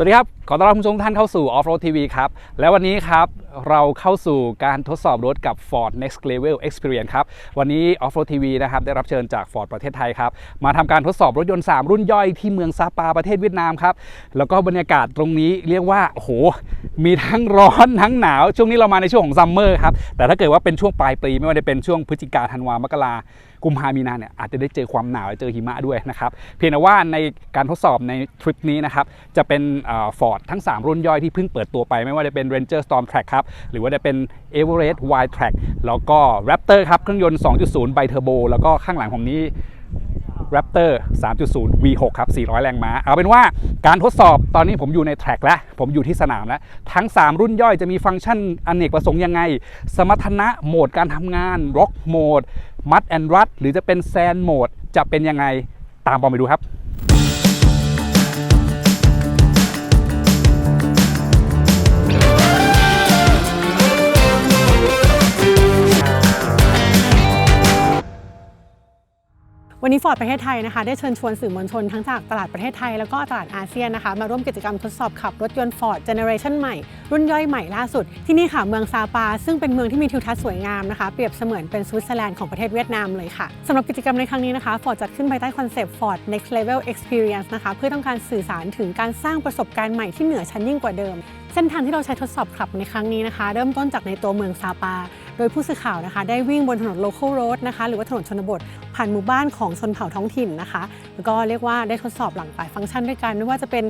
สวัสดีครับ ขอต้อนรับคุณผู้ชมท่านเข้าสู่ Off Road TV ครับ และวันนี้ครับเราเข้าสู่การทดสอบรถกับ Ford Next Level Experience ครับ วันนี้ Off Road TV นะครับ ได้รับเชิญจาก Ford ประเทศไทยครับ มาทำการทดสอบรถยนต์ 3 รุ่นย่อยที่เมืองซาปาประเทศเวียดนามครับ แล้วก็บรรยากาศตรงนี้เรียกว่า โอ้โห มีทั้งร้อนทั้งหนาว ช่วงนี้เรามาในช่วงของซัมเมอร์ครับ แต่ถ้าเกิดว่าเป็นช่วงปลายปีไม่ว่าจะเป็นช่วงพฤศจิกาธันวามกรากุมภามีนาเนี่ยอาจจะได้เจอความหนาวเจอหิมะด้วยนะครับเพียงแต่ว่าในการทดสอบในทริปนี้นะครับจะเป็นฟอร์ดทั้ง 3 รุ่นย่อยที่เพิ่งเปิดตัวไปไม่ว่าจะเป็น Ranger Storm Track ครับหรือว่าจะเป็น Everest Wild Track แล้วก็ Raptor ครับ เครื่องยนต์ 2.0 ไบเทอร์โบ แล้วก็ข้างหลังผมนี้ Raptor 3.0 V6 ครับ 400 แรงม้า เอาเป็นว่าการทดสอบตอนนี้ผมอยู่ในแทร็กแล้ว ผมอยู่ที่สนามแล้ว ทั้ง 3 รุ่นย่อยจะมีฟังก์ชันอเนกประสงค์ยังไง สมรรถนะโหมดการทำงาน Rock Mode Mud and Rut หรือจะเป็น Sand Mode จะเป็นยังไงตามบอมไปดูครับ วันนี้ฟอร์ดประเทศไทยนะคะได้เชิญชวนสื่อมวลชนทั้งจากตลาดประเทศไทยแล้วก็ตลาดอาเซียนนะคะมาร่วมกิจกรรมทดสอบขับรถยนต์ฟอร์ดเจเนอเรชันใหม่ รุ่นย่อยใหม่ล่าสุด ที่นี่ค่ะเมืองซาปา ซึ่งเป็นเมืองที่มีทิวทัศน์สวยงามนะคะเปรียบเสมือนเป็นสวิตเซอร์แลนด์ของประเทศเวียดนามเลยค่ะสำหรับกิจกรรมในครั้งนี้นะคะฟอร์ดจัดขึ้นภายใต้คอนเซปต์ Ford Next Level Experience นะคะเพื่อต้องการสื่อสารถึงการสร้างประสบการณ์ใหม่ที่เหนือชั้นยิ่งกว่าเดิม เส้นทางที่เราใช้ทดสอบขับในครั้งนี้นะคะ เริ่มต้นจากในตัวเมืองซาปา โดยผู้สื่อข่าวนะคะ ได้วิ่งบนถนน local road นะคะหรือว่าถนนชนบท ผ่านหมู่บ้านของชนเผ่าท้องถิ่นนะคะ แล้วก็เรียกว่าได้ทดสอบหลากหลายฟังก์ชันด้วยกันไม่ว่าจะเป็น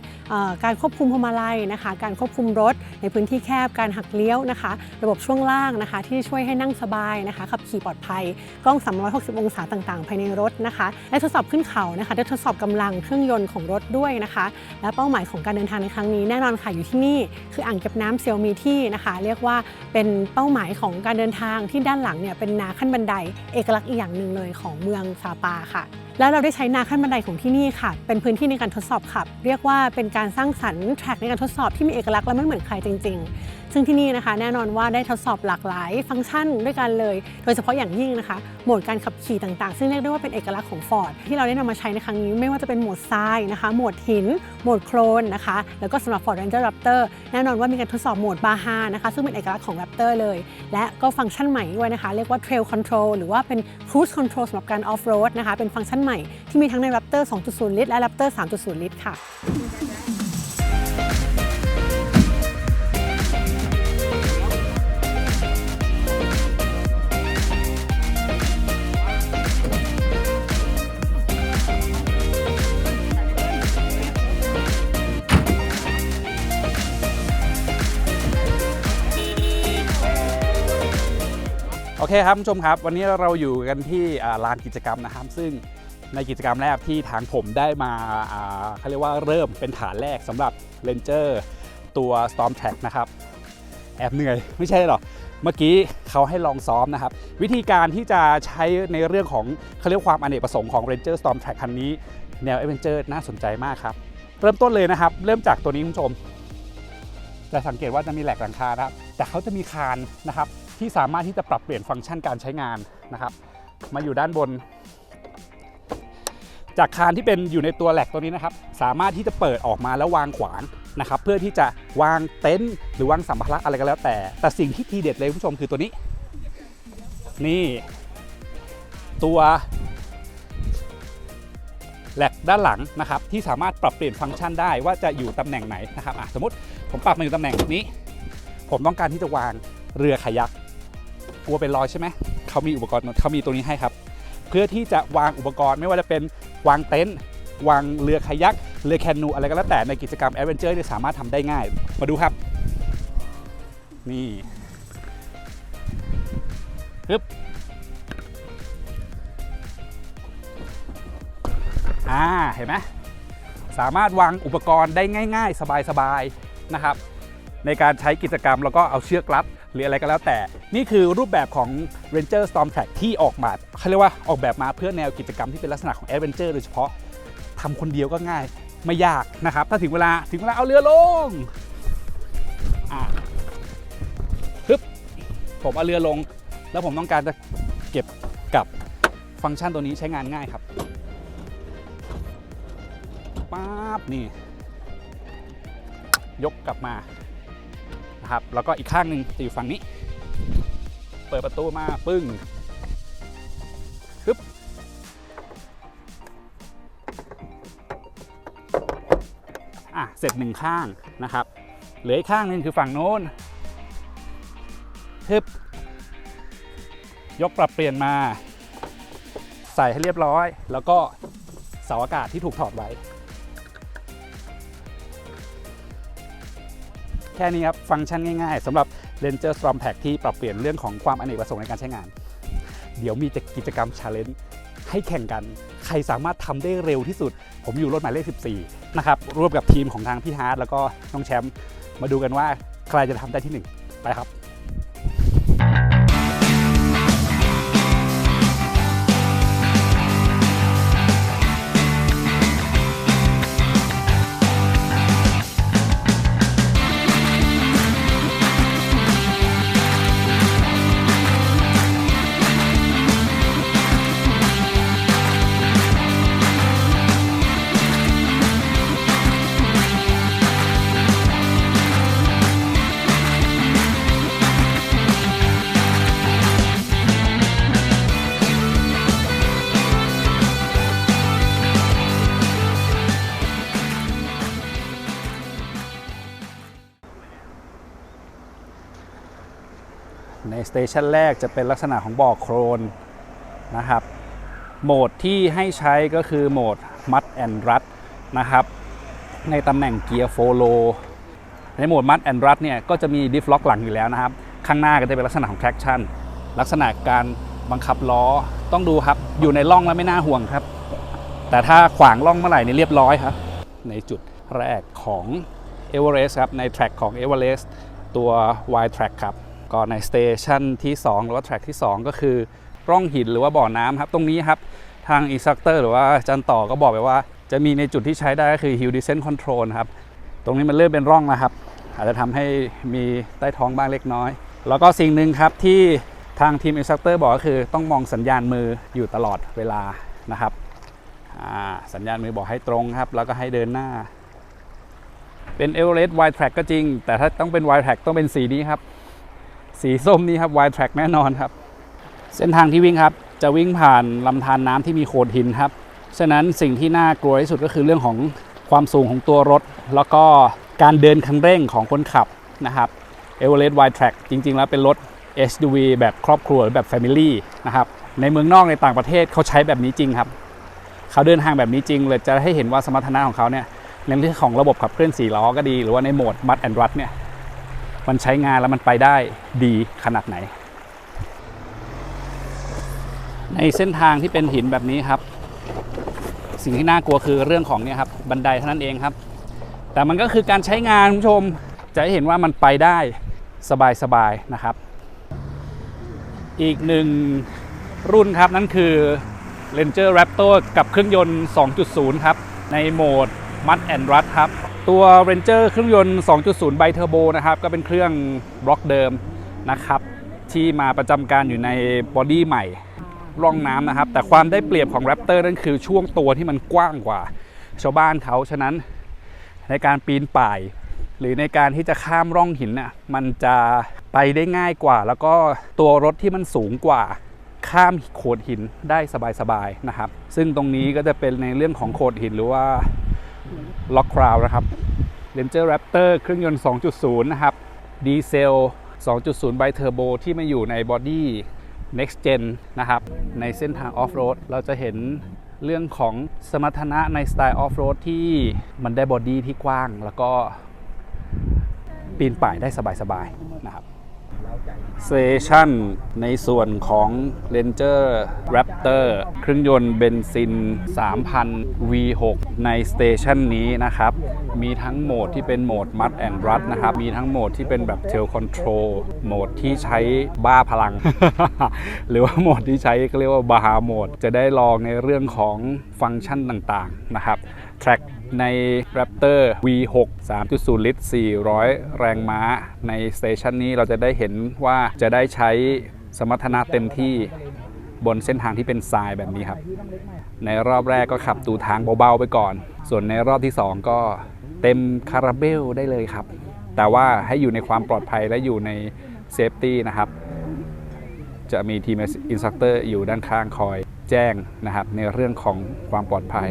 การควบคุมพวงมาลัยนะคะ การควบคุมรถในพื้นที่แคบการหักเลี้ยวนะคะ ระบบช่วงล่างนะคะ ที่ช่วยให้นั่งสบายนะคะขับขี่ปลอดภัยกล้อง 360 องศาต่างๆ ภายในรถนะคะได้ทดสอบขึ้นเขานะคะได้ทดสอบกำลังเครื่องยนต์ของรถด้วยนะคะ และเป้าหมายของการเดินทางในครั้งนี้แน่นอนค่ะอยู่ที่นี่ คืออ่างเก็บน้ำเซียวมีที่นะคะ เรียกว่าเป็นเป้าหมายของการเดินทางที่ด้านหลังเนี่ยเป็นนาขั้นบันได เอกลักษณ์อีกอย่างหนึ่งเลยของเมืองซาปาค่ะ แล้วเราได้ใช้นาขั้นบันไดของที่นี่ค่ะ เป็นพื้นที่ในการทดสอบขับ เรียกว่าเป็นการสร้างสรรค์แทร็กในการทดสอบที่มีเอกลักษณ์และไม่เหมือนใครจริง ๆ ซึ่งที่นี่นะคะแน่นอนว่าได้ทดสอบหลากหลายฟังก์ชันด้วยกันเลย โดยเฉพาะอย่างยิ่งนะคะ โหมดการขับขี่ต่างๆ ซึ่งเรียกได้ว่าเป็นเอกลักษณ์ของ Ford ที่เราได้นำมาใช้ในครั้งนี้ไม่ว่าจะเป็นโหมดทรายนะคะ โหมดหิน โหมดโคลนนะคะ แล้วก็สำหรับ Ford Ranger Raptor แน่นอนว่ามีการทดสอบโหมดบาฮานะคะ ซึ่งเป็นเอกลักษณ์ของ Raptor เลย และก็ฟังก์ชันใหม่ด้วยนะคะ เรียกว่า Trail Control หรือว่าเป็น Cruise Control สำหรับการ Off Road นะคะ เป็นฟังก์ชันใหม่ที่มีทั้งใน Raptor 2.0 ลิตรและ Raptor 3.0 ลิตรค่ะ โอเคครับคุณผู้ชมครับ วันนี้เราอยู่กันที่ลานกิจกรรมนะครับ ซึ่งในกิจกรรมแรกที่ทางผมได้มาเขาเรียกว่าเริ่มเป็นฐานแรกสำหรับ Ranger ตัว Storm Track นะครับ แอบเหนื่อย ไม่ใช่หรอกเมื่อกี้เขาให้ลองซ้อมนะครับ วิธีการที่จะใช้ในเรื่องของเขาเรียกความอเนกประสงค์ของ Ranger Storm Track คันนี้ แนว Adventure น่าสนใจมากครับ เริ่มต้นเลยนะครับ เริ่มจากตัวนี้คุณผู้ชมจะสังเกตว่าจะมีแหลกหลังคานะครับแต่เขาจะมีคานนะครับ ที่สามารถที่จะปรับเปลี่ยนฟังก์ชันการใช้งานนะครับ มาอยู่ด้านบน จากคานที่เป็นอยู่ในตัวแหลกตัวนี้นะครับ สามารถที่จะเปิดออกมาแล้ววางขวางนะครับ เพื่อที่จะวางเต็นท์หรือวางสัมภาระอะไรก็แล้วแต่ แต่สิ่งที่ทีเด็ดเลยคุณผู้ชมคือตัวนี้ นี่ตัวแหลกด้านหลังนะครับที่สามารถปรับเปลี่ยนฟังก์ชันได้ว่าจะอยู่ตำแหน่งไหนนะครับอะสมมติผมปรับมาอยู่ตำแหน่งนี้ ผมต้องการที่จะวางเรือคายัก กลัวเป็นรอยใช่ไหมเขามีอุปกรณ์เขามีตัวนี้ให้ครับ เพื่อที่จะวางอุปกรณ์ไม่ว่าจะเป็นวางเต็นท์วางเรือคายักเรือแคนูอะไรก็แล้วแต่ในกิจกรรมแอดเวนเจอร์เนี่ยสามารถทำได้ง่าย มาดูครับ นี่ฮึบอ่าเห็นไหมสามารถวางอุปกรณ์ได้ง่าย ๆ สบายๆนะครับ ในการใช้กิจกรรมแล้วก็เอาเชือกรัด หรืออะไรก็แล้วแต่ นี่คือรูปแบบของ Ranger Storm Track ที่ออกมาเขาเรียกว่าออกแบบมาเพื่อแนวกิจกรรมที่เป็นลักษณะของ Adventure โดยเฉพาะทำคนเดียวก็ง่ายไม่ยากนะครับ ถ้าถึงเวลาถึงเวลาเอาเรือลงอ่าปึ๊บผมเอาเรือลง แล้วผมต้องการจะเก็บกับฟังก์ชันตัวนี้ใช้งานง่ายครับป๊าบนี่ ยกกลับมา นะครับ แล้วก็อีกข้างหนึ่งจะอยู่ฝั่งนี้ เปิดประตูมาปึ้งปึ๊บอะเสร็จหนึ่งข้างนะครับ เหลืออีกข้างหนึ่งคือฝั่งโน้นฮึบยกปรับเปลี่ยนมา ใส่ให้เรียบร้อย แล้วก็เสาอากาศที่ถูกถอดไว้ ค่นี้ครับ ฟังก์ชันง่ายๆสำหรับ Ranger Storm Pack ที่ปรับเปลี่ยนเรื่องของความอเนกประสงค์ในการใช้งาน เดี๋ยวมีกิจกรรม Challenge ให้แข่งกัน ใครสามารถทำได้เร็วที่สุด ผมอยู่รถหมายเลข 14 นะครับ ร่วมกับทีมของทางพี่ฮาร์ดแล้วก็น้องแชมป์มาดูกันว่าใครจะทำได้ที่ 1 ไปครับ ในสเตชันแรกจะเป็นลักษณะของบ่อโครนนะครับโหมดที่ให้ใช้ก็คือโหมด Mud and Rut นะครับในตำแหน่งเกียร์โฟโลในโหมด Mud and Rut เนี่ยก็จะมีดิฟล็อกหลังอยู่แล้วนะครับ ข้างหน้าก็จะเป็นลักษณะของ traction ลักษณะการบังคับล้อต้องดูครับ อยู่ในร่องแล้วไม่น่าห่วงครับ แต่ถ้าขวางร่องเมื่อไหร่นี่เรียบร้อยครับ ในจุดแรกของ e v e r e s t ครับในแทร็กของ e v e r e s t ตัว Y track ครับ ก็ในสเตชันที่ 2 หรือว่าแทร็กที่ 2 ก็คือร่องหินหรือว่าบ่อน้ำครับ ตรงนี้ครับ ทางอินสตัคเตอร์หรือว่าจันต่อก็บอกไปว่า จะมีในจุดที่ใช้ได้ก็คือ Hill Descent Control ครับ ตรงนี้มันเริ่มเป็นร่องนะครับ อาจจะทำให้มีใต้ท้องบ้างเล็กน้อย แล้วก็สิ่งหนึ่งครับที่ทางทีมอินสตัคเตอร์บอกก็คือต้องมองสัญญาณมืออยู่ตลอดเวลานะครับสัญญาณมือบอกให้ตรงครับ แล้วก็ให้เดินหน้า เป็น e v e r e s t Wide Track ก็จริง แต่ถ้าต้องเป็น Wide Track ต้องเป็นสีนี้ครับ สีส้มนี้ครับ Wide Track แน่นอนครับ เส้นทางที่วิ่งครับ จะวิ่งผ่านลำธารน้ำที่มีโขดหินครับ ฉะนั้นสิ่งที่น่ากลัวที่สุดก็คือเรื่องของความสูงของตัวรถ แล้วก็การเดินคันเร่งของคนขับนะครับ e v e r e s t Wide Track จริง ๆ แล้วเป็นรถ SUV แบบครอบครัวหรือแบบ Family นะครับในเมืองนอกในต่างประเทศเขาใช้แบบนี้จริงครับ เขาเดินทางแบบนี้จริงเลยจะให้เห็นว่าสมรรถนะของเขาเนี่ยในเรื่องของระบบขับเคลื่อน4ล้อก็ดี หรือว่าในโหมดมัดแอนด์รัดเนี่ย มันใช้งานแล้วมันไปได้ดีขนาดไหน ในเส้นทางที่เป็นหินแบบนี้ครับ สิ่งที่น่ากลัวคือเรื่องของเนี่ยครับบันไดเท่านั้นเองครับ แต่มันก็คือการใช้งานคุณผู้ชมจะหเห็นว่ามันไปได้สบายๆนะครับ อีกหนึ่งรุ่นครับนั่นคือ Ranger Raptor กับเครื่องยนต์ 2.0 ครับ ในโหมด Mud and Rut ครับ ตัว Ranger เครื่องยนต์ 2.0 ไบเทอร์โบนะครับ ก็เป็นเครื่องบล็อกเดิมนะครับ ที่มาประจำการอยู่ในบอดี้ใหม่ร่องน้ำนะครับ แต่ความได้เปรียบของ Raptor นั่นคือช่วงตัวที่มันกว้างกว่า ชาวบ้านเขา ฉะนั้นในการปีนป่าย หรือในการที่จะข้ามร่องหินน่ะมันจะไปได้ง่ายกว่า แล้วก็ตัวรถที่มันสูงกว่าข้ามโขดหินได้สบายๆนะครับ ซึ่งตรงนี้ก็จะเป็นในเรื่องของโขดหินหรือว่า ล็อกคราวนะครับ Ranger Raptor เครื่องยนต์ 2.0 นะครับ ดีเซล 2.0 ไบเทอร์โบที่มาอยู่ในบอดี้ next gen นะครับ ในเส้นทางออฟโรดเราจะเห็นเรื่องของสมรรถนะในสไตล์ออฟโรดที่มันได้บอดี้ที่กว้าง แล้วก็ปีนป่ายได้สบายๆนะครับ เซชันในส่วนของ Ranger Raptor เครื่องยนต์เบนซิน 3,000 V6 ในสเตชันนี้นะครับ มีทั้งโหมดที่เป็นโหมด Mud and Rut นะครับ มีทั้งโหมดที่เป็นแบบ Tail Control โหมดที่ใช้บ้าพลัง หรือว่าโหมดที่ใช้ก็เรียกว่าบาฮาโหมด จะได้ลองในเรื่องของฟังก์ชันต่างๆนะครับ แทร็กใน Raptor V6 3.0 ลิตร 400 แรงม้า ในสเตชันนี้เราจะได้เห็นว่าจะได้ใช้สมรรถนะเต็มที่บนเส้นทางที่เป็นทรายแบบนี้ครับ ในรอบแรกก็ขับตูทางเบา ๆ ไปก่อน ส่วนในรอบที่ 2 ก็เต็มคาราเบลได้เลยครับ แต่ว่าให้อยู่ในความปลอดภัยและอยู่ในเซฟตี้นะครับ จะมีทีมอินสตรัคเตอร์อยู่ด้านข้างคอยแจ้งนะครับ ในเรื่องของความปลอดภัย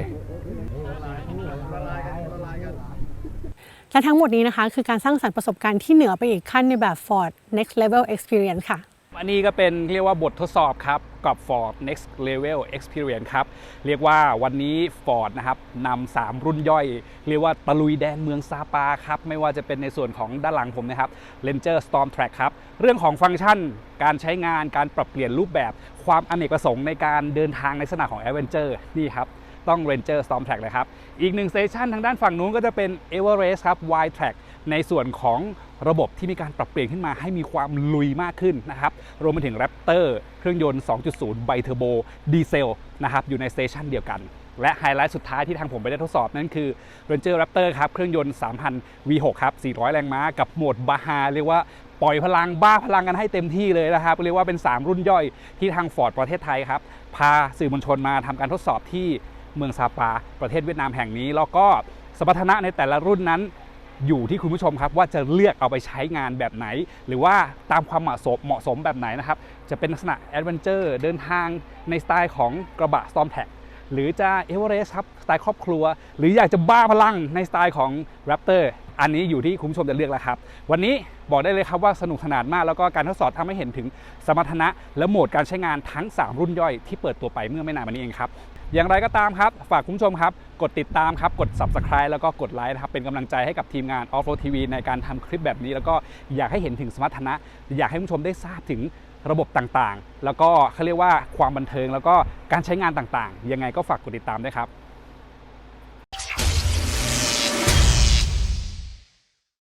และทั้งหมดนี้นะคะ คือการสร้างสรรค์ประสบการณ์ที่เหนือไปอีกขั้นในแบบ Ford Next Level Experience ค่ะอันนี้ก็เป็นเรียกว่าบททดสอบครับ กับ Ford Next Level Experience ครับ เรียกว่าวันนี้ Ford นะครับนำ3รุ่นย่อย เรียกว่าตะลุยแดนเมืองซาปาครับ ไม่ว่าจะเป็นในส่วนของด้านหลังผมนะครับ Ranger Storm Track ครับ เรื่องของฟังก์ชันการใช้งานการปรับเปลี่ยนรูปแบบ ความอเนกประสงค์ในการเดินทางในลักษณะของ Adventure นี่ครับ ต้อง Ranger Storm Track เลยครับ อีกหนึ่งเซสชันทางด้านฝั่งนู้นก็จะเป็น Everest ครับ Wide Track ในส่วนของระบบที่มีการปรับเปลี่ยนขึ้นมาให้มีความลุยมากขึ้นนะครับ รวมไปถึง Raptor เครื่องยนต์ 2.0 ไบเทอร์โบดีเซลนะครับอยู่ในสเตชันเดียวกัน และไฮไลท์สุดท้ายที่ทางผมไปได้ทดสอบนั่นคือ Ranger Raptor ครับเครื่องยนต์ 3,000 V6 ครับ 400 แรงม้ากับโหมดบาฮาเรียกว่าปล่อยพลังบ้าพลังกันให้เต็มที่เลยนะครับเรียกว่าเป็น 3 รุ่นย่อยที่ทาง Ford ประเทศไทยครับพาสื่อมวลชนมาทำการทดสอบที่ เมืองซาปา ประเทศเวียดนามแห่งนี้ แล้วก็สมรรถนะในแต่ละรุ่นนั้นอยู่ที่คุณผู้ชมครับว่าจะเลือกเอาไปใช้งานแบบไหน หรือว่าตามความเหมาะสมเหมาะสมแบบไหนนะครับ จะเป็นลักษณะแอดเวนเจอร์เดินทางในสไตล์ของกระบะ Storm t a c หรือจะเอเวอเรสต์ครับสไตล์ครอบครัว หรืออยากจะบ้าพลังในสไตล์ของ Raptor อันนี้อยู่ที่คุณผู้ชมจะเลือกแล้วครับ วันนี้บอกได้เลยครับว่าสนุกสนานมากแล้วก็การทดสอบทำให้เห็นถึงสมรรถนะ และโหมดการใช้งานทั้ง 3 รุ่นย่อยที่เปิดตัวไปเมื่อไม่นานมานี้เองครับอย่างไรก็ตามครับ ฝากคุณผู้ชมครับ กดติดตามครับ กด subscribe แล้วก็กดไลค์นะครับ เป็นกำลังใจให้กับทีมงาน Off Road TV ในการทำคลิปแบบนี้ แล้วก็อยากให้เห็นถึงสมรรถนะ อยากให้คุณผู้ชมได้ทราบถึงระบบต่างๆ แล้วก็เขาเรียกว่าความบันเทิง แล้วก็การใช้งานต่างๆ ยังไงก็ฝากกดติดตามด้วยครับ